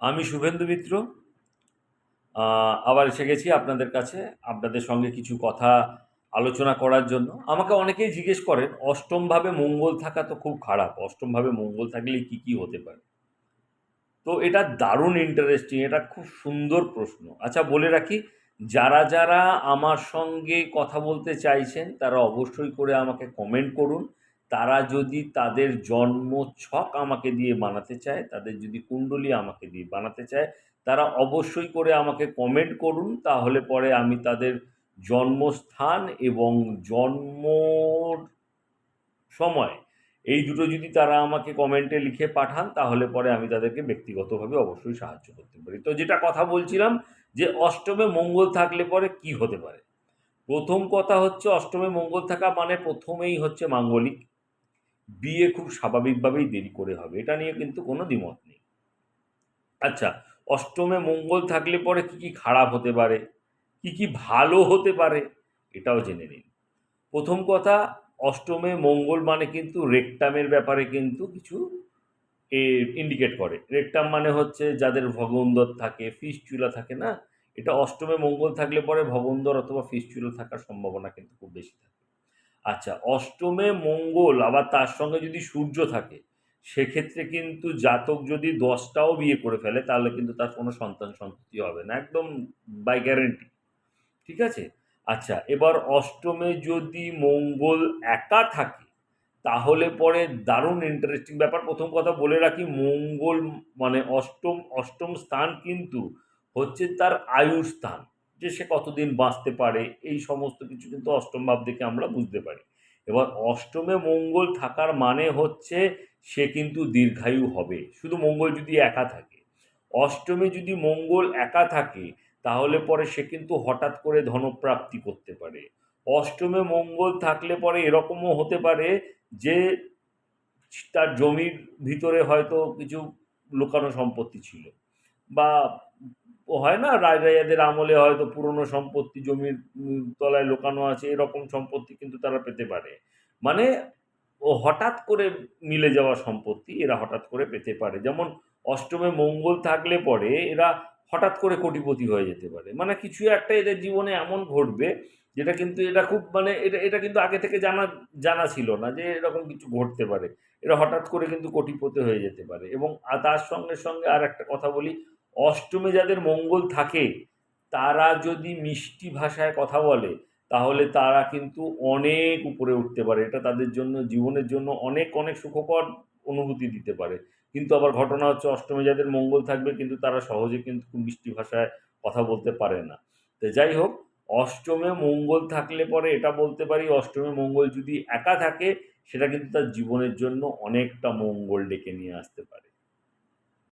আমি শুভেন্দু মিত্র। আবার এসে গেছি আপনাদের কাছে, আপনাদের সঙ্গে কিছু কথা আলোচনা করার জন্য। আমাকে অনেকেই জিজ্ঞেস করেন, অষ্টমভাবে মঙ্গল থাকা তো খুব খারাপ, অষ্টমভাবে মঙ্গল থাকলে কি কি হতে পারে? তো এটা দারুণ ইন্টারেস্টিং এটা খুব সুন্দর প্রশ্ন। আচ্ছা বলে রাখি, যারা যারা আমার সঙ্গে কথা বলতে চাইছেন, তারা অবশ্যই করে আমাকে কমেন্ট করুন। তারা যদি তাদের জন্ম ছক আমাকে দিয়ে বানাতে চায়, তাদের যদি কুণ্ডলী আমাকে দিয়ে বানাতে চায়, তারা অবশ্যই করে আমাকে কমেন্ট করুন, তাহলে পরে আমি তাদের জন্মস্থান এবং জন্ম সময়, এই দুটো যদি তারা আমাকে কমেন্টে লিখে পাঠান, তাহলে পরে আমি তাদেরকে ব্যক্তিগতভাবে অবশ্যই সাহায্য করতে পারি। তো যেটা কথা বলছিলাম যে অষ্টমে মঙ্গল থাকলে পরে কি হতে পারে? প্রথম কথা হচ্ছে অষ্টমে মঙ্গল থাকা মানে প্রথমেই হচ্ছে মাঙ্গলিক বিয়ে খুব স্বাভাবিকভাবেই দেরি করে হবে। এটা নিয়ে কিন্তু কোনো দ্বিমত নেই। আচ্ছা অষ্টমে মঙ্গল থাকলে পরে কি কি খারাপ হতে পারে? কি কি ভালো হতে পারে? এটাও জেনে নিন। প্রথম কথা, অষ্টমে মঙ্গল মানে কিন্তু রেকটামের ব্যাপারে কিন্তু কিছু এ ইন্ডিকেট করে। রেকটাম মানে হচ্ছে যাদের ভগন্দর থাকে ফিসচুলা থাকে না? এটা অষ্টমে মঙ্গল থাকলে পরে ভগন্দর অথবা ফিসচুলা থাকার সম্ভাবনা কিন্তু খুব বেশি থাকে। আচ্ছা অষ্টমে মঙ্গল, আবার তার সঙ্গে যদি সূর্য থাকে, সেক্ষেত্রে কিন্তু জাতক যদি দশটাও বিয়ে করে ফেলে, তাহলে কিন্তু তার কোনো সন্তান সন্ততি হবে না, একদম বাই গ্যারেন্টি ঠিক আছে? আচ্ছা এবার অষ্টমে যদি মঙ্গল একা থাকে, তাহলে পরে দারুণ ইন্টারেস্টিং ব্যাপার, প্রথম কথা বলে রাখি, মঙ্গল মানে অষ্টম অষ্টম স্থান কিন্তু হচ্ছে তার আয়ুর স্থান। যে সে কতদিন বাঁচতে পারে, এই সমস্ত কিছু কিন্তু অষ্টম ভাব দেখে আমরা বুঝতে পারি। এবার অষ্টমে মঙ্গল থাকার মানে হচ্ছে সে কিন্তু দীর্ঘায়ু হবে, শুধু মঙ্গল যদি একা থাকে। অষ্টমে যদি মঙ্গল একা থাকে, তাহলে পরে সে কিন্তু হঠাৎ করে ধনপ্রাপ্তি করতে পারে। অষ্টমে মঙ্গল থাকলে পরে এরকমও হতে পারে যে তার জমির ভিতরে হয়তো কিছু লুকানো সম্পত্তি ছিল। বা হয় না রায় রাজাদের আমলে হয়তো পুরনো সম্পত্তি, জমির তলায় লুকানো আছে, এরকম সম্পত্তি কিন্তু তারা পেতে পারে। মানে ও হঠাৎ করে মিলে যাওয়া সম্পত্তি এরা হঠাৎ করে পেতে পারে। যেমন অষ্টমে মঙ্গল থাকলে পরে এরা হঠাৎ করে কোটিপতি হয়ে যেতে পারে। মানে কিছু একটা এদের জীবনে এমন ঘটবে যেটা কিন্তু এটা খুব মানে এটা এটা কিন্তু আগে থেকে জানা জানা ছিল না যে এরকম কিছু ঘটতে পারে। এরা হঠাৎ করে কিন্তু কোটিপতি হয়ে যেতে পারে। এবং তার সঙ্গে সঙ্গে আর একটা কথা বলি অষ্টমে যাদের মঙ্গল থাকে, তারা যদি মিষ্টি ভাষায় কথা বলে, তাহলে তারা কিন্তু অনেক উপরে উঠতে পারে। এটা তাদের জন্য, জীবনের জন্য অনেক অনেক সুখকর অনুভূতি দিতে পারে। কিন্তু আবার ঘটনা হচ্ছে, অষ্টমে যাদের মঙ্গল থাকবে, কিন্তু তারা সহজে কিন্তু মিষ্টি ভাষায় কথা বলতে পারে না। তো যাই হোক, অষ্টমে মঙ্গল থাকলে পরে এটা বলতে পারি, অষ্টমে মঙ্গল যদি একা থাকে, সেটা কিন্তু তার জীবনের জন্য অনেকটা মঙ্গল ডেকে নিয়ে আসতে পারে।